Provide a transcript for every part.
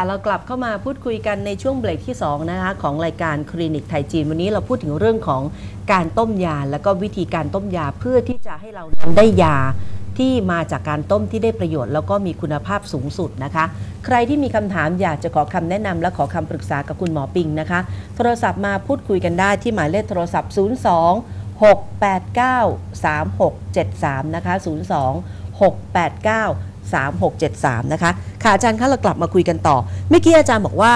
คะเรากลับเข้ามาพูดคุยกันในช่วงเบรกที่2นะคะของรายการคลินิกไทยจีน วันนี้เราพูดถึงเรื่องของการต้มยา และก็วิธีการต้มยาเพื่อที่จะให้เรานั้นได้ยาที่มาจากการต้มที่ได้ประโยชน์ แล้วก็มีคุณภาพสูงสุดนะคะ ใครที่มีคำถามอยากจะขอคำแนะนำและขอคำปรึกษากับคุณหมอปิงนะคะ โทรศัพท์มาพูดคุยกันได้ที่หมายเลขโทรศัพท์ 02 689 3673 นะคะ 02 689 3673 นะคะ ค่ะอาจารย์คะเรากลับมาคุยกันต่อเมื่อกี้อาจารย์บอกว่า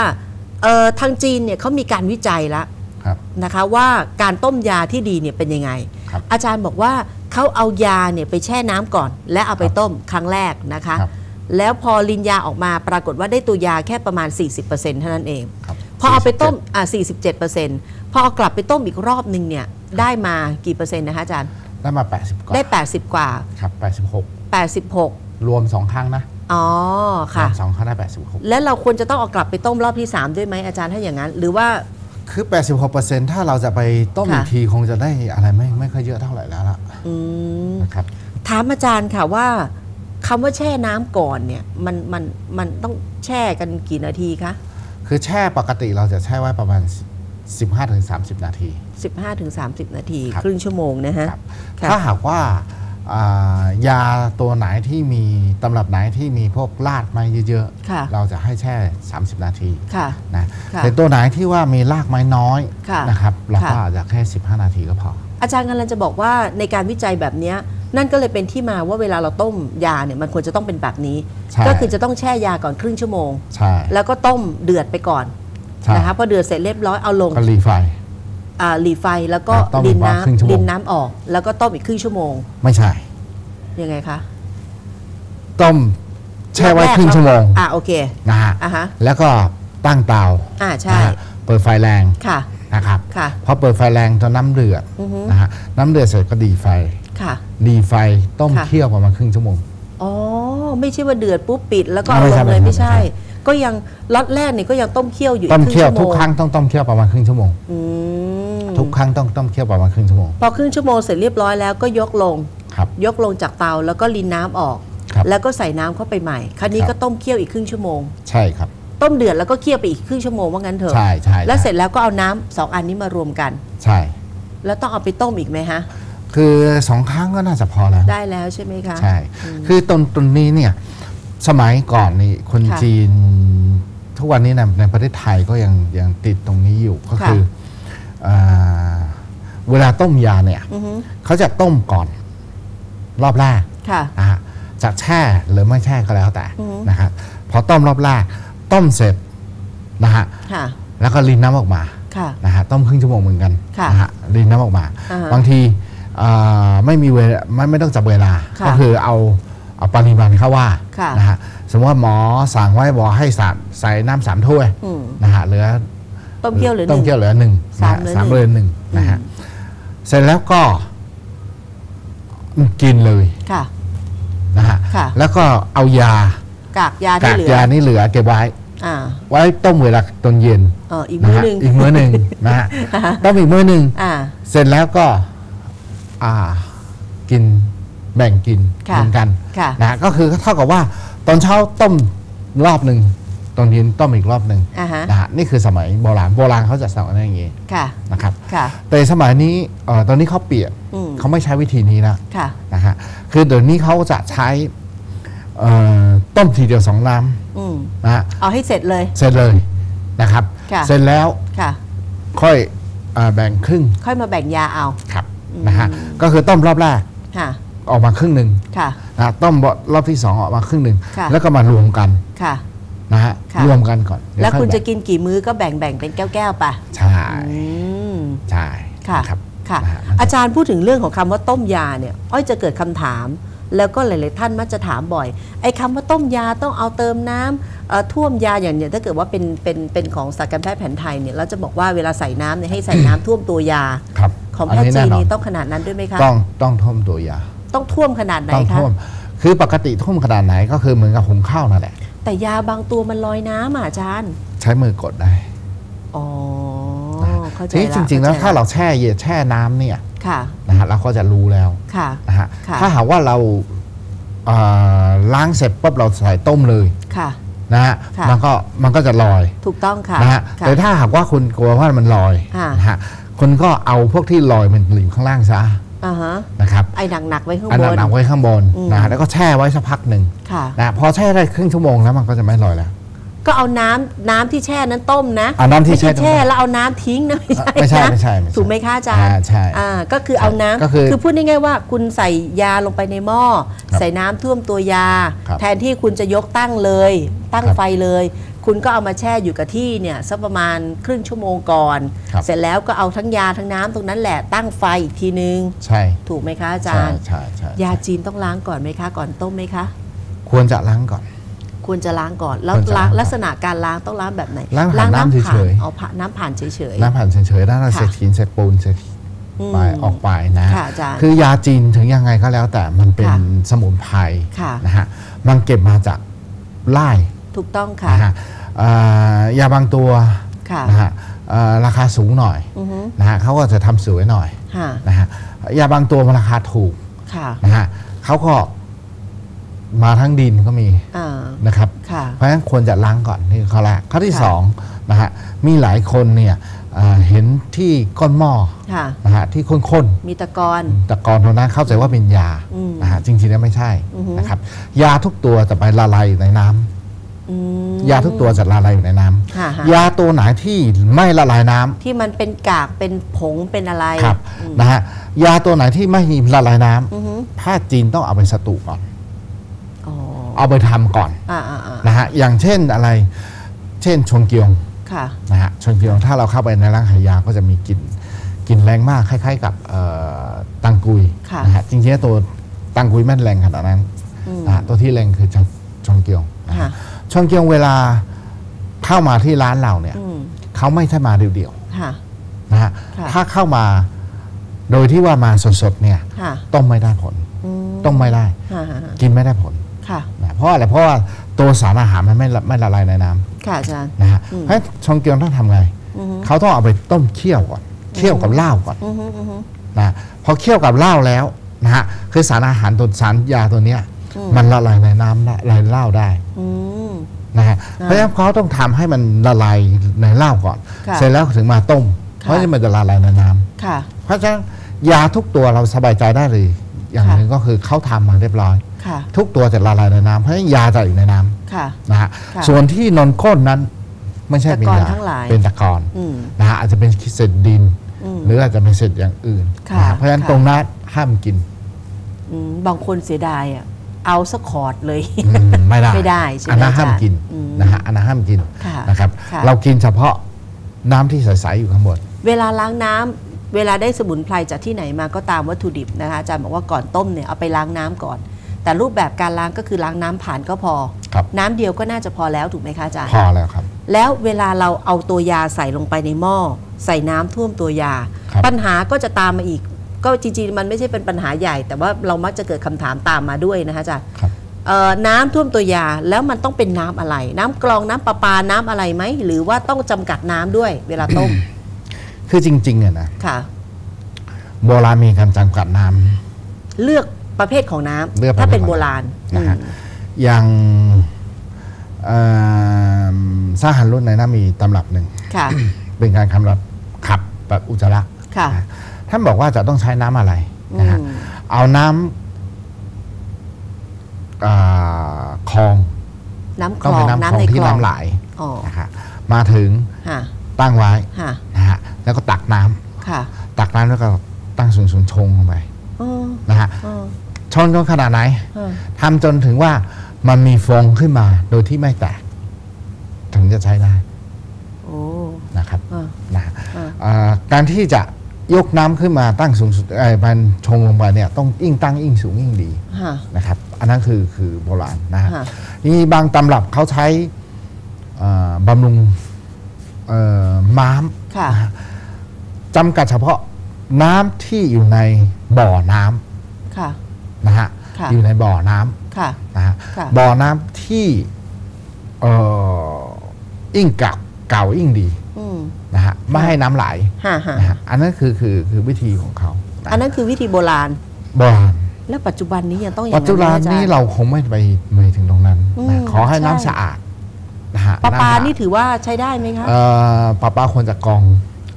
เอ่อทางจีนเนี่ยเขามีการวิจัยแล้วครับนะคะว่าการต้มยาที่ดีเนี่ยเป็นยังไงครับอาจารย์บอกว่าเขาเอายาเนี่ยไปแช่น้ำก่อน และเอาไปต้มครั้งแรกนะคะครับแล้วพอลินยาออกมาปรากฏว่าได้ตัวยาแค่ประมาณ 40%เท่านั้นเองครับพอเอาไปต้มอ่า47%พอเอากลับไปต้มอีกรอบหนึ่งเนี่ยได้มากี่เปอร์เซ็นต์นะคะอาจารย์ ได้มา 80 กว่า ได้ 80 กว่า ครับ 86 86 รวม 2 ครั้งนะ อ๋อค่ะรวมสองครั้งได้86และเราควรจะต้องเอากลับไปต้มรอบที่ 3 ด้วยไหมอาจารย์ถ้าอย่างนั้น หรือว่า คือ 86ถ้าเราจะไปต้มค่ะอีกทีคงจะได้อะไรไม่ไม่ค่อยเยอะเท่าไหร่แล้วล่ะอืมนะครับถามอาจารย์ค่ะว่าคำว่าแช่น้ำก่อนเนี่ยมันมันมันต้องแช่กันกี่นาทีคะคือแช่ปกติเราจะแช่ไว้ประมาณ 15-30 นาที 15-30 นาที ครับ ครึ่งชั่วโมงนะฮะ ครับค่ะ ถ้าหากว่าอ่า ยาตัวไหนที่มีตำรับไหนที่มีพวกลาดไม้เยอะค่ะๆเราจะให้แช่ 30 นาทีค่ะนะค่ะแต่ตัวไหนที่ว่ามีรากไม้น้อยค่ะนะครับเราก็ค่ะอาจจะแค่ 15 นาทีก็พอ อาจารย์กำลังจะบอกว่าในการวิจัยแบบเนี้ยนั่นก็เลยเป็นที่มาว่าเวลาเราต้มยาเนี่ยมันควรจะต้องเป็นแบบนี้ใช่ก็คือจะต้องแช่ยาก่อนครึ่งชั่วโมงใช่แล้วก็ต้มเดือดไปก่อนใช่นะคะพอเดือดเสร็จเรียบร้อยเอาลงก็รีไฟ อ่าหลีไฟแล้วก็ครับต้มอีดิกนประมาณครึ่งชั่วน้ำโมงดินน้ำออก แล้วก็ต้มอีกครึ่งชั่วโมงไม่ใช่ ยังไงคะต้มแช่ไว้รอบแรกครึ่งชั่วโมงอ่าโอเค นะฮะอะฮะ แล้วก็ตั้งเตาอ่าใช่ นะฮะเปิดไฟแรงค่ะ นะครับค่ะ พอเปิดไฟแรงจนน้ำเดือดอือฮึนะฮะน้ำเดือดเสร็จก็ดีไฟ ค่ะ ดีไฟต้มค่ะ เคี่ยวประมาณครึ่งชั่วโมง อ๋อ ไม่ใช่ว่าเดือดปุ๊บปิดแล้วก็เอาไม่ลใช่งเลยไม่ไม่ใช่ ใช่ ก็ยังล็อตแรกนี่ก็ยังต้มเคี่ยวอยู่ต้มอีกเคี่ยวรึ่งทุชั่กวโมงครั้งต้องต้มเคี่ยวประมาณครึ่งชั่วโมง อืม ทุกครั้งต้องต้มเคี่ยวประมาณครึ่งชั่วโมง พอครึ่งชั่วโมงเสร็จเรียบร้อยแล้วก็ยกลง ครับ ยกลงจากเตาแล้วก็รินน้ำออกครับแล้วก็ใส่น้ำเข้าไปใหม่ คราวนี้ครับก็ต้มเคี่ยวอีกครึ่งชั่วโมง ใช่ครับ ต้มเดือดแล้วก็เคี่ยวไปอีกครึ่งชั่วโมงว่างั้นเถอะ ใช่ใช่แล้วใช่เสร็จแล้วก็เอาน้ำสองอันนี้มารวมกัน ใช่ แล้วต้องเอาไปต้มอีกไหมฮะ คือสองครั้งก็น่าจะพอแล้ว ได้แล้วใช่ไหมคะ ใช่ คือตรงตรงนี้เนี่ยสมัยก่อนนี่คนค่ะจีนทุกวันนี้ในในประเทศไทยก็ยังยังติดตรงนี้อยู่ก็ค่ะคืออ่า เวลาต้มยาเนี่ยอือฮึเขาจะต้มก่อนรอบแรกค่ะนะฮะจะแช่หรือไม่แช่ก็แล้วแต่อือฮึนะครับพอต้มรอบแรกต้มเสร็จนะฮะค่ะแล้วก็รินน้ำออกมาค่ะนะฮะต้มครึ่งชั่วโมงเหมือนกันค่ะนะฮะรินน้ำออกมาอ่าฮะบางทีอ่าไม่มีเวลาไม่ไม่ต้องจับเวลาค่ะก็คือเอาเอาปริมาณเข้าว่าค่ะนะฮะสมมติว่าหมอสั่งไว้บอกให้สามใส่น้ำสามถ้วยอืมนะฮะเหลือ ต้มเคี่ยวหรือหต้นึ่มง เคี่ยวเหลือหนึ่งสามนะฮะเหลือสามหนึ่งเหลือหนึ่งนะฮะอืมเสร็จแล้วก็กินเลยค่ะ นะฮะค่ะ แล้วก็เอายากากยาที่กากเหลือยานี่เหลือเก็บไว้ อ่าไว้ต้มเวลาตอนเย็นเอออีกนะมื้อฮะหนึ่ง อีกมื้อหนึ่งนะฮะ ต้มอีกมื้อหนึ่งอ่า เสร็จแล้วก็ อ่า กินแบ่งกินค่ะ เหมือนกันค่ะ นะฮะก็คือเท่ากับว่า ตอนเช้าต้มรอบหนึ่ง ตอนเย็นต้มอีกรอบหนึ่งอ่าฮะ นะฮะนี่คือสมัยโบราณโบราณเขาจะสั่งกันอย่างนี้ค่ะ นะครับค่ะ แต่สมัยนี้เอ่อตอนนี้เขาเปลี่ยนอืม เขาไม่ใช้วิธีนี้แล้ว ค่ะ นะฮะคือเดี๋ยวนี้เขาจะใช้เอ่อต้มทีเดียวสองน้อืมำนะฮะเอาให้เสร็จเลย เสร็จเลยนะครับ ค่ะ เสร็จแล้วค่ะ ค่อยเอ่อแบ่งครึ่งค่อยมาแบ่งยาเอา ครับนะฮะก็คือต้มรอบแรกค่ะ ออกมาครึ่งหนึ่งค่ะ นะต้มรอบที่สองออกมาครึ่งหนึ่งค่ะ แล้วก็มารวมกัน ค่ะ นะฮะค่ะ รวมกันก่อนเดี๋ยแล้วคุณอยจะแบ่งกินกี่มื้อก็แบ่งแบ่งเป็นแก้วๆไปใช่อืม ใช่ค่ะครับ ค่ะ นะฮะมันจะอาจารย์พูดถึงเรื่องของคำว่าต้มยาเนี่ยอ้อยจะเกิดคำถาม แล้วก็หลาย ๆ ท่านมักจะถามบ่อย ไอ้คำว่าต้มยาต้องเอาเติมน้ำเอ่อท่วมยาอย่างเนี่ยถ้าเกิดว่าเป็นเป็นเป็นของศาสตร์การแพทย์แผนไทยเนี่ยเราจะบอกว่าเวลาใส่น้ำเนี่ยให้ใส่น้ำท่วมตัวยา ครับของแพทย์จีนแน่นอนนี่ต้องขนาดนั้นด้วยไหมคะ ต้องต้องท่วมตัวยาต้องท่วมขนาดไหนต้องคะ ท่วม คือปกติท่วมขนาดไหนก็คือเหมือนกับหุงข้าวนั่นแหละ แต่ยาบางตัวมันลอยน้ำอะอาจารย์ ใช้มือกดได้อ๋อเข้าใจทีนี้ละจริงๆแล้วข้ใจถ้าเราแช่เย็นแช่น้ำเนี่ยค่ะนะฮะเราก็จะรู้แล้วค่ะนะฮะค่ะถ้าหากว่าเราเอ่อล้างเสร็จปุ๊บเราใส่ต้มเลยค่ะนะฮะค่ะมันก็มันก็จะลอยถูกต้องค่ะนะฮะค่ะแต่ถ้าหากว่าคุณกลัวว่ามันลอยค่ะนะฮะคุณก็เอาพวกที่ลอยมันอยู่ข้างล่างซะ อ่าฮะนะครับไอ้หนักๆไว้ข้างอันบนั้นนหนักไว้ข้างบนอืมนะฮะแล้วก็แช่ไว้สักพักหนึ่งค่ะ นะพอแช่ได้ครึ่งชั่วโมงแล้วมันก็จะไม่ลอยแล้ว ก็เอาน้ำน้ำที่แช่นั้นต้มนะเอาน้ำที่ไม่ใช่แช่แช่แล้วเอาน้ำทิ้งนะไม่ใช่ไม่ใช่นะไม่ใช่ไม่ใช่ถูกไหมคะอาจารย์อ่าใช่อ่าก็คือเอาน้ำก็คือพูดง่ายๆว่า คุณใส่ยาลงไปในหม้อครับใส่น้ำท่วมตัวยา ครับแทนที่คุณจะยกตั้งเลย ตั้งครับไฟเลย คุณก็เอามาแช่อยู่กับที่เนี่ยสักประมาณครึ่งชั่วโมงก่อน ครับ เสร็จแล้วก็เอาทั้งยาทั้งน้ำตรงนั้นแหละตั้งไฟอีกทีนึง ใช่ถูกไหมคะอาจาใช่รย์ ใช่ใช่ยาจีนต้องล้างก่อนไหมคะ ก่อนต้มไหมคะ ควรจะล้างก่อน ควรจะล้างก่อนแล้วควรจะล้างล้างก่อนลักษณะการล้างต้องล้างแบบไหนล้างผ่านน้ำผ่าเฉยๆ เอาผ่านน้ำผ่านเฉย น้ำผ่านเฉยๆด้านเราค่ะ เศษหินเศษปูนเศษๆอืม ไปออกไปนะ ค่ะอาจารย์คือยาจีนถึงยังไงก็แล้วแต่มันเป็นค่ะสมุนไพรค่ะ นะฮะ มันเก็บมาจากไร่ ถูกต้องค่ะนะฮะอ่ายาบางตัวค่ะนะฮะอ่าราคาสูงหน่อยอือฮึนะฮะเขาก็จะทำสวยหน่อยค่ะนะฮะยาบางตัวมันราคาถูกค่ะนะฮะเขาก็มาทั้งดินก็มีอ่านะครับ ค่ะ เพราะฉะนั้นควรจะล้างก่อนนี่คือข้อแรกข้อที่ค่ะ สองนะฮะมีหลายคนเนี่ยอ่าเห็นที่ก้นหม้อค่ะ นะฮะที่ข้นมีตะกอนๆแต่ก่อนตรงนั้นเข้าใจว่าเป็นยาอืมนะฮะจริงๆแล้วไม่ใช่อือฮึนะครับยาทุกตัวจะไปละลายอยู่ในน้ำ อืม ยาทุกตัวจะละลายอยู่ในน้ำค่ะฮะยาตัวไหนที่ไม่ละลายน้ำ ที่มันเป็นกากเป็นผงเป็นอะไรครับอืมนะฮะยาตัวไหนที่ไม่มีละลายน้ำอือฮึแพทย์จีนต้องเอาไปสตูก่อน อ๋อเอาไปทำก่อนอ่าอ่าอ่านะฮะอย่างเช่นอะไร เช่นชงเกียงค่ะ นะฮะชนเกียวถ้าเราเข้าไปในร่างขายยาก็จะมีกลิ่นกลิ่นแรงมากคล้ายๆ กับเอ่อตังกุยค่ะ นะฮะจริงๆตัวตังกุยไม่แรงขนาดนั้นอืมนะฮะตัวที่แรงคือชงชงเกียวนะฮะ ค่ะ ชงเกียวเวลาเข้ามาที่ร้านเราเนี่ยอืมเขาไม่ใช่มาเดียวค่ะ ๆนะฮะค่ะ ถ้าเข้ามาโดยที่ว่ามาสดๆเนี่ยค่ะต้มไม่ได้ผลอืมต้มไม่ได้ ค่ะค่ะค่ะกินไม่ได้ผลค่ะนะเพราะอะไรเพราะว่าตัวสารอาหารมันไม่ละไม่ละลายในน้ำค่ะอาจารย์นะฮะอืม เพราะฉะนั้นชงเกียวต้องทำไง อือฮึเขาต้องเอาไปต้มเคี่ยวก่อนเคี่ยวกับเหล้าก่อนอือฮึอือฮึนะพอเคี่ยวกับเหล้าแล้วนะฮะคือสารอาหารตัวสารยาตัวเนี้ยอื มมันละลายในน้ำได้ละลายเหล้าได้อืม นะฮะเพราะฉะนั้นเขาต้องทำให้มันละลายในเหล้าก่อน ค่ะ เสร็จแล้วถึงมาต้มค่ะเพราะฉะนั้นมันจะละลายในน้ำ ค่ะ เพราะฉะนั้นยาทุกตัวเราสบายใจได้เลย อย่างค่ะ หนึ่งก็คือเขาทำมาเรียบร้อย ค่ะ ทุกตัวจะละลายในน้ำเพราะฉะนั้นยาจะอยู่ในน้ำค่ะนะฮะค่ะส่วนที่นอนก้นนั้นไม่ใช่เป็นตะกอนยาทั้งหลาย เป็นตะกอนอืม นะฮะอาจจะเป็นเศษดิน อืมหรืออาจจะเป็นเศษอย่างอื่นค่ะนะฮะเพราะฉะนั้นค่ะ ตรงนั้นห้ามกิน อืมบางคนเสียดายอะ เอาสักขอดเลยอืมไม่ได้ไม่ได้ใช่ไหมอันนั้นห้ามอาจารย์กินอืมนะฮะอันนั้นห้ามกินค่ะนะครับค่ะเรากินเฉพาะน้ำที่ใสๆอยู่ข้างบนเวลาล้างน้ำเวลาได้สมุนไพรจากที่ไหนมาก็ตามวัตถุดิบนะคะอาจารย์บอกว่าก่อนต้มเนี่ยเอาไปล้างน้ำก่อน แต่รูปแบบการล้างก็คือล้างน้ำผ่านก็พอครับน้ำเดียวก็น่าจะพอแล้วถูกไหมคะอาจารย์พอแล้วครับ แล้วเวลาเราเอาตัวยาใส่ลงไปในหม้อใส่น้ำท่วมตัวยาครับปัญหาก็จะตามมาอีก ก็จริงๆมันไม่ใช่เป็นปัญหาใหญ่ แต่ว่าเรามักจะเกิดคำถามตามมาด้วยนะคะอาจารย์ครับเอ่อน้ำท่วมตัวยาแล้วมันต้องเป็นน้ำอะไร น้ำกรองน้ำประปาน้ำอะไรไหมหรือว่าต้องจำกัดน้ำด้วยเวลาต้ม คือจริงๆเนี่ยนะค่ะโบราณมีการจำกัดน้ำเลือกประเภทของน้ำเลือกประเภทถ้าเป็นโบราณนะฮะอืมอย่างเอิ่มสร้างหันรุ่นในน้ามีตำรับหนึ่งค่ะเป็นการคำรับขับแบบอุจจาระค่ะนะ ท่านบอกว่าจะต้องใช้น้ำอะไรนะฮะอืมเอาน้ำอ่าคลองน้ำคต้ลองอเป็งนน้ำคลน้ำองในที่คลองน้ำไหลอ๋อนะฮะมาถึงค่ะตั้งไว้ค่ะนะฮะแล้วก็ตักน้ำค่ะตักน้ำแล้วก็ตั้งสูงสูงๆชงลงไปอ๋อนะฮะอ๋อชงจนขนาดไหนอ๋อทำจนถึงว่ามันมีฟองขึ้นมาโดยที่ไม่แตก ถึงจะใช้ได้โอ้นะครับอ่านะฮะอ่าอ่าการที่จะ ยกน้ำขึ้นมาตั้งสูงสุดไอ้มันชงลงไปเนี่ยต้องยิ่งตั้งยิ่งสูงยิ่งดีฮะนะครับ อันนั้นคือคือโบราณนะฮะฮะนี่บางตำรับเขาใช้อ่าบำรุงเอ่อม้าม ค่ะนะฮะจำกัดเฉพาะน้ำที่อยู่ในบ่อน้ำค่ะ นะฮะค่ะ อยู่ในบ่อน้ำค่ะนะฮะค่ะ บ่อน้ำที่เอ่อยิ่งเก่าเก่ายิ่งดี อืมนะฮะ ไม่ให้น้ำไหลฮะฮะนะฮะอันนั้นคือคือคือวิธีของเขาะอันนั้นคือวิธีโบราณโบราณแล้วปัจจุบันนี้ยังต้องอย่างปัจจุบันไหมอาจารย์นี้เราคงไม่ไปไม่ถึงตรงนั้นอืนะมขอให้น้ำใช่สะอาดปลาปลาำหนี่ถือว่าใช้ได้ไหมคะเอ่อปลาปลาควรจะกรอง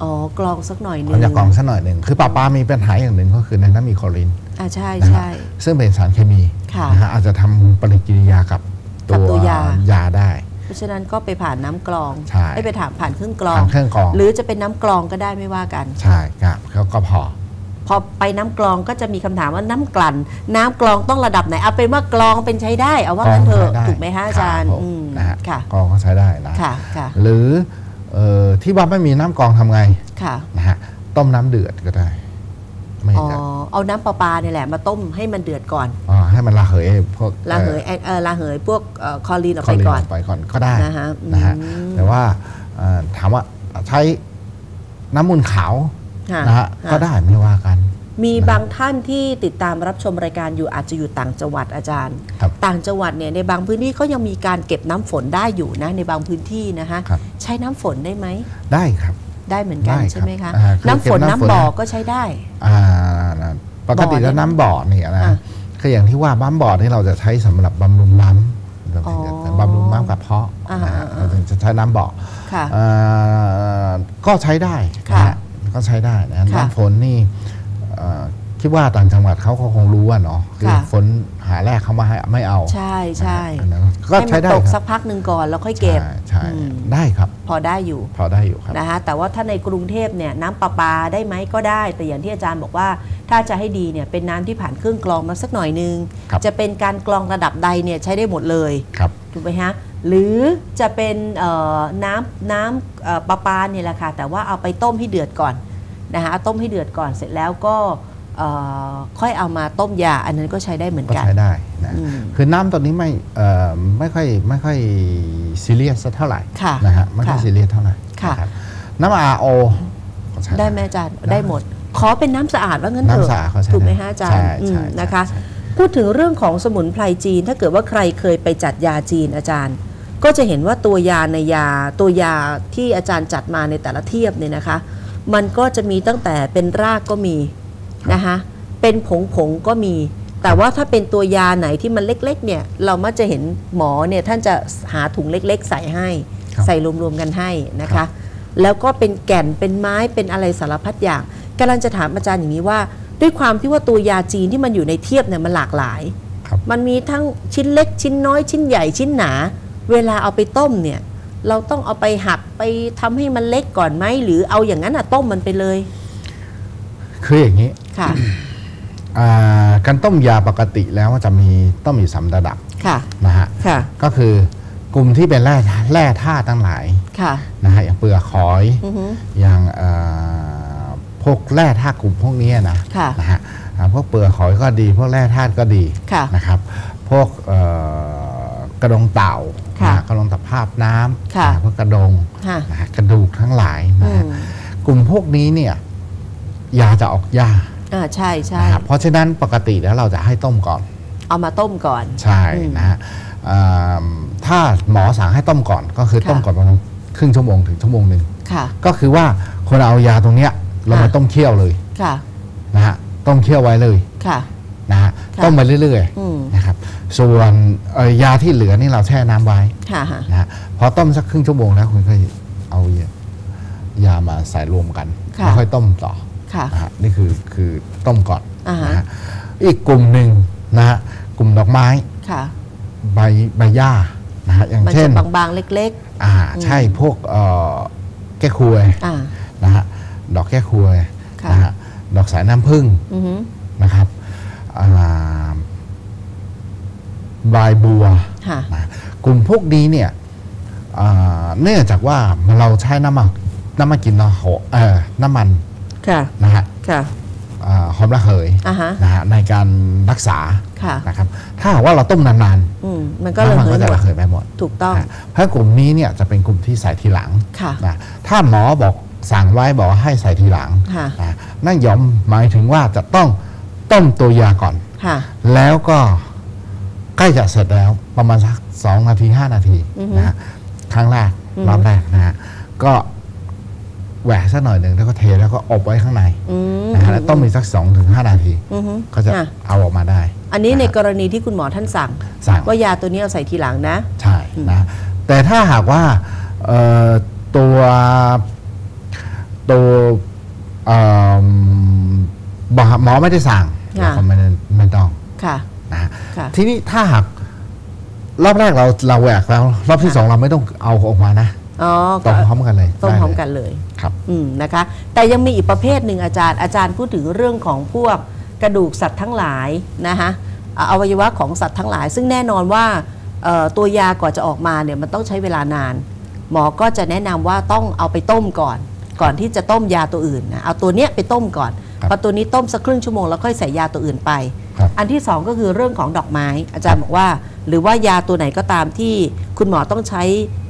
อ๋อกรองสักหน่อยนึควงรจะกรองสักหน่อยหนึ่งคือปลาปลามีปัญหาอย่างหนึ่งก็คือในนั้นมีคลอรินอ่าใช่นะฮะใช่ซึ่งเป็นสารเคมีค่ะนะฮะอาจจะทำปฏิกิริยากับกับตัวยายาได้ เพราะฉะนั้นก็ไปผ่านน้ำกรองใช่ไม่ไปถามผ่านเครื่องกรองทางเครื่องกรอง หรือจะเป็นน้ำกรองก็ได้ไม่ว่ากัน ใช่ครับก็ก็พอ พอไปน้ำกรองก็จะมีคำถามว่าน้ำกลั่น น้ำกรองต้องระดับไหนเอาเป็นว่ากรองเป็นใช้ได้ เอาว่างั้นเถอะกรองใช้ได้ถูกไหมฮะอาจารย์คบผมอืมนะฮะค่ะกรองก็ใช้ได้นะค่ะค่ะหรือเอ่อที่ว่าไม่มีน้ำกรองทำไงค่ะนะฮะต้มน้ำเดือดก็ได้ไม่อ๋อจะเอาน้ำประปาเนี่ยแหละมาต้มให้มันเดือดก่อนอ่า ให้มันระเหยพวกระเหยแอลเออระเหยพวกเอ่อคลอรีนออกคอไปลีนก่อนออกไปก่อนก็ได้นะฮะนะฮะอืมแต่ว่าเอ่อถามว่าใช้น้ำมูลขาวค่ะนะฮะค่ะก็ได้ไม่ว่ากัน มีนะบางท่านที่ติดตามรับชมรายการอยู่อาจจะอยู่ต่างจังหวัดอาจารย์ครับต่างจังหวัดเนี่ยในบางพื้นที่เขายังมีการเก็บน้ำฝนได้อยู่นะในบางพื้นที่นะคะครับใช้น้ำฝนได้ไหมได้ครับได้เหมือนกันได้ครับใช่ไหมคะอ่าคือน้ำฝนเก็บน้ำฝนน้ำบ่อก็ใช้ได้อ่าปกติแล้วน้ำบ่อเนี่ยนะ อะคืออย่างที่ว่าบ้ำบ่อนี่เราจะใช้สำหรับบำรุงน้ำเราอ๋อจะบำรุงน้ำกระเพาะอ่านะฮะอ่าเราถึงจะใช้น้ำบ่อค่ะเอ่อก็ใช้ได้นะค่ะฮะก็ใช้ได้นะค่ะน้ำฝนนี่เอ่อ คิดว่าต่างจังหวัดเขาก็คงรู้อะเนาะคือค่ะฝนหาแรกเขามาให้ไม่เอาใช่ใช่นะฮะอันนั้นก็ให้ใช้มันได้ตกคสัรับกพักหนึ่งก่อนแล้วค่อยเก็บใช่ใช่อืมได้ครับ พอได้อยู่ พอได้อยู่ครับนะคะแต่ว่าถ้าในกรุงเทพเนี่ยน้ำประปาได้ไหมก็ได้ แต่อย่างที่อาจารย์บอกว่า ถ้าจะให้ดีเนี่ยเป็นน้ำที่ผ่านเครื่องกรองมาสักหน่อยนึงครับจะเป็นการกรองระดับใดเนี่ยใช้ได้หมดเลยครับถูกไหมฮะหรือจะเป็นเอ่อน้ำน้ำเอ่อประปาเนี่ยแหละค่ะแต่ว่าเอาไปต้มให้เดือดก่อนนะคะเอาต้มให้เดือดก่อนเสร็จแล้วก็เอ่อ ค่อยเอามาต้มยาอันนั้นก็ใช้ได้เหมือนก็กัน ใช้ได้นะอืมคือน้ำตัวนี้ไม่เอ่อไม่ค่อยไม่ค่อยซีเรียสเท่าไหร่ค่ะนะฮะไม่ค่อยค่ะซีเรียสเท่าไหร่ค่ะนะครับน้ำ RO ก็ใช้ ได้ไหมอาจารย์ได้ ได้หมด ขอเป็นน้ำสะอาดว่างั้นเถอะน้ำสะอาดเขาใช้ถูกไหมด้ฮะอาจารย์ใช่อืใช่มใช่นะคะ ใช่ พูดถึงเรื่องของสมุนไพรจีน ถ้าเกิดว่าใครเคยไปจัดยาจีนอาจารย์ ก็จะเห็นว่าตัวยาในยาตัวยาที่อาจารย์จัดมาในแต่ละเทียบเนี่ยนะคะ มันก็จะมีตั้งแต่เป็นรากก็มี นะคะเป็นผงผงๆก็มี แต่ว่าถ้าเป็นตัวยาไหนที่มันเล็กๆเนี่ยเรามักจะเห็นหมอเนี่ยท่านจะหาถุงเล็กๆ ใส่ให้ครับใส่รวมๆกันให้นะครัคะบแล้วก็เป็นแก่นเป็นไม้เป็นอะไรสารพัดอย่างกำลังจะถามอาจารย์อย่างนี้ว่า ด้วยความที่ว่าตัวยาจีนที่มันอยู่ในเทียบเนี่ยมันหลากหลายครับมันมีทั้งชิ้นเล็กชิ้นน้อยชิ้นใหญ่ชิ้นหนา เวลาเอาไปต้มเนี่ยเราต้องเอาไปหักไปทำให้มันเล็กก่อนไหมหรือเอาอย่างนั้นอะต้มมันไปเลย คืออย่างนี้ค่ะอ่าการต้มยาปกติแล้วจะมีต้องมีสามระดับค่ะนะฮะค่ะก็คือกลุ่มที่เป็นแร่แร่ธาตุทั้งหลายค่ะนะฮะอย่างเปลือกหอยอือฮึอย่างเอ่อพวกแร่ธาตุกลุ่มพวกนี้นะค่ะนะฮะอ่าพวกเปลือกหอยก็ดี พวกแร่ธาตุก็ดีค่ะนะครับพวกเอ่อกระดงเต่าค่ะนะฮะกระดงตะภาพน้ำค่ะนะพวกกระดงค่ะ นะฮะกระดูกทั้งหลายอืนะฮะมกลุ่มพวกนี้เนี่ย ยาจะออกยากอ่าใช่ใช่นะครับเพราะฉะนั้นปกติแล้วเราจะให้ต้มก่อน เอามาต้มก่อน ใช่อืมนะฮะอ่าถ้าหมอสั่งให้ต้มก่อน ก็คือค่ะ ต้มก่อนประมาณครึ่งชั่วโมงถึงชั่วโมงหนึ่งค่ะ ก็คือว่าคนเอายาตรงเนี้ยเรามาค่ะ ต้มเคี่ยวเลยค่ะนะฮะต้มเคี่ยวไว้เลยค่ะ นะฮะค่ะ ต้มไปเรื่อยอืมๆนะครับส่วนเอ่อยาที่เหลือนี่เราแช่น้ำไว้ค่ะค่ะนะฮะพอต้มสักครึ่งชั่วโมงแล้วคุณก็เอายายามาใส่รวมกันค่ะแล้วค่อยต้มต่อ ค่ะนะฮะนี่คือคือต้มก่อนอ่าฮะ นะฮะอีกกลุ่มหนึ่งนะฮะกลุ่มดอกไม้ค่ะ ใบใบหญ้านะฮะอย่างมันเช่จะนบางๆ เล็ก อ่าใช่พวกเอ่อแก้ควยๆ อ่า นะฮะดอกแก้ควยค่ะ นะฮะดอกสายน้ำผึ้งอือฮึนะครับอ่าบายบัว ค่ะ นะกลุ่มพวกนี้เนี่ยอ่าเนื่องจากว่าเราใช้น้ำมันน้ำมันกินเนาะโหเอ่อน้ำมัน ค่ะนะฮะค่ะอ่าหอมระเหยอ่าฮะนะฮะในการรักษาค่ะนะครับ ถ้าหากว่าเราต้มนานอืมมันๆก็ระน้ำมันเหก็ยจะหมดระเหยไปหมดถูกต้องนะเพราะกลุ่มนี้เนี่ยจะเป็นกลุ่มที่ใส่ทีหลังค่ะนะถ้าหมอบอกสั่งไว้บอกว่าให้ใส่ทีหลังค่ะนะนั่นยอมหมายถึงว่าจะต้องต้มตัวยาก่อนค่ะแล้วก็ใกล้จะเสร็จแล้วประมาณสักสองนาทีห้านาทีอือฮึนะฮะครั้งแรกอือฮึรอบแรกนะฮะก็ แหวกสักหน่อยหนึ่งแล้วก็เทแล้วก็อบไว้ข้างในอืมนะฮะแล้วต้มอีกสักสองถึงห้านาทีอือฮึก็จะอะ เอาออกมาได้ อันนี้ในะฮะกรณีที่คุณหมอท่านสั่ง สั่ง ว่ายาตัวนี้เอาใส่ทีหลังนะ ใช่อืมนะแต่ถ้าหากว่าเอ่อตัวตัวเอ่อหมอหมอไม่ได้สั่งค่ะ เราก็ไม่ได้ไม่ต้องค่ะนะฮะค่ะ ทีนี้ถ้าหากรอบแรกเราเราแหวกแล้ว รอบที่ค่ะสองเราไม่ต้องเอาออกมานะ อ๋อต้มพร้อมกันเลยต้มได้พร้อมเลยกันเลยครับอืมนะคะ แต่ยังมีอีกประเภทหนึ่งอาจารย์อาจารย์พูดถึงเรื่องของพวกกระดูกสัตว์ทั้งหลายนะคะอ่าอวัยวะของสัตว์ทั้งหลาย ซึ่งแน่นอนว่าเอ่อตัวยาก่อนจะออกมาเนี่ยมันต้องใช้เวลานาน หมอก็จะแนะนำว่าต้องเอาไปต้มก่อน ก่อนที่จะต้มยาตัวอื่นนะเอาตัวเนี้ยไปต้มก่อนครับพอตัวนี้ต้มสักครึ่งชั่วโมงแล้วค่อยใส่ยาตัวอื่นไปครับอันที่สองก็คือเรื่องของดอกไม้ อาจารย์บอกว่า หรือว่ายาตัวไหนก็ตามที่คุณหมอต้องใช้เอ่อ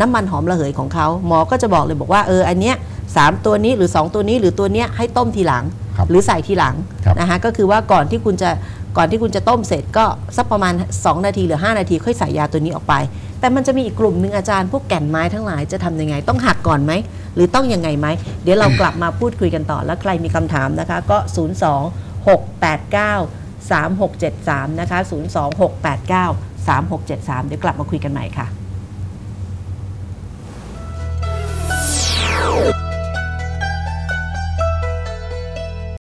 น้ำมันหอมระเหยของเขาหมอก็จะบอกเลยบอกว่าเอออันเนี้ยสามตัวนี้หรือ 2 ตัวนี้หรือตัวเนี้ยให้ต้มทีหลังครับหรือใส่ทีหลังครับนะคะก็คือว่าก่อนที่คุณจะก่อนที่คุณจะต้มเสร็จก็สักประมาณ 2 นาทีหรือ 5 นาทีค่อยใส่ยาตัวนี้ออกไป แต่มันจะมีอีกกลุ่มหนึ่งอาจารย์พวกแก่นไม้ทั้งหลายจะทำยังไง ต้องหักก่อนไหม หรือต้องยังไงไหม เดี๋ยวเรากลับมาพูดคุยกันต่อ แล้วใครมีคำถามนะคะ ก็ 0 2 6 8 9 3 6 7 3 นะคะ 0 2 6 8 9 3 6 7 3 เดี๋ยวกลับมาคุยกันใหม่ค่ะ